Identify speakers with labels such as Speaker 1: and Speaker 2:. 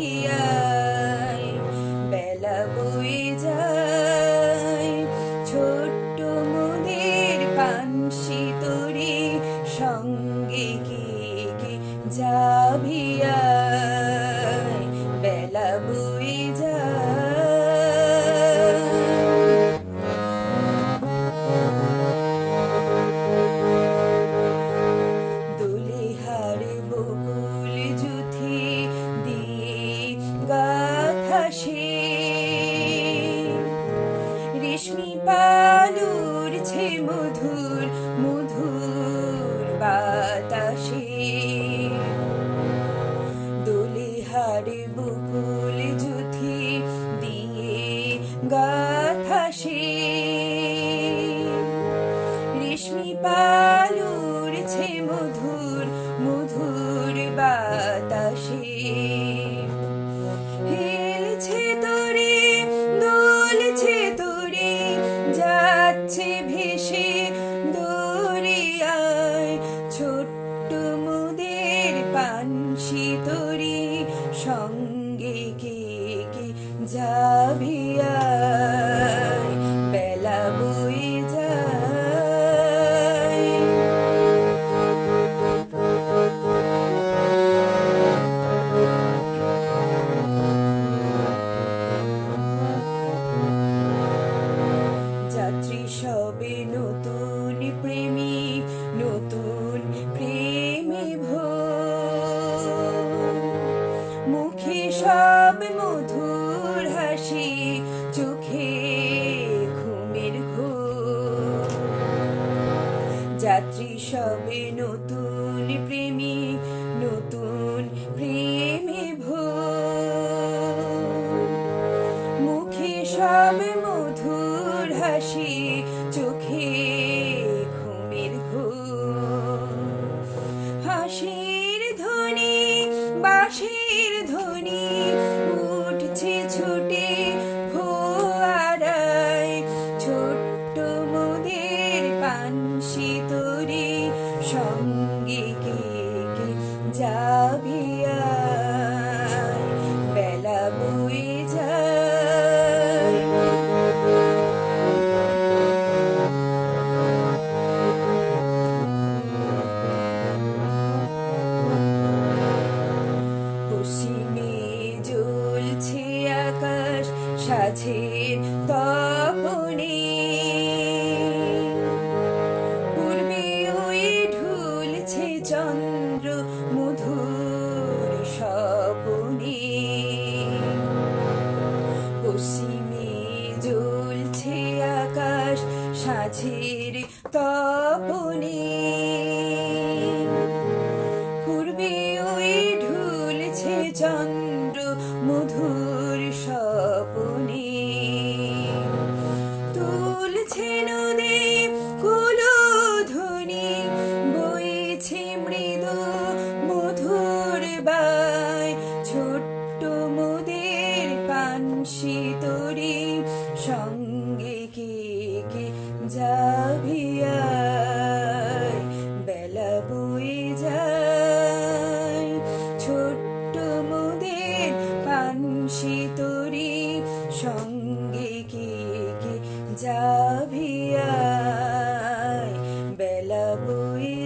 Speaker 1: ফুরিয়ায় বেলা বয়ে যা ছোট্ট মুদির সঙ্গে বেলা রেশমি ছে মধুর মধুর বাতাসে। দোলে হারে বকুল জুথি দিয়ে গাথাসে রেশমি পালুর ছে মধুর মধুর বাতাসে। সঙ্গে কে কে যাবি চোখে ঘুমের ঘোর। যাত্রী সবে নতুন প্রেমিক নতুন প্রেমে ভোর। মুখে সব মধুর হাসি, চোখে ঘুমের ঘোর। হাসির ধ্বনি বাঁশির আকাশ সাঝের তপনে। পূর্বে ওই ঢুলছে চন্দ্র মধুর স্বপনে। পশ্চিমে জ্বলছে আকাশ সাঝের তপনে। পূর্বে ওই ঢুলছে চন্দ্র তুলছে নদী কুলধ্বনি বইছে মৃদু মধুর বাই ছোট্ট মোদের পানসি তরি সঙ্গে কে কে যাবি বেলা বয়ে যায়। ছোট্ট মোদের পানসি তরি সঙ্গে Hallelujah.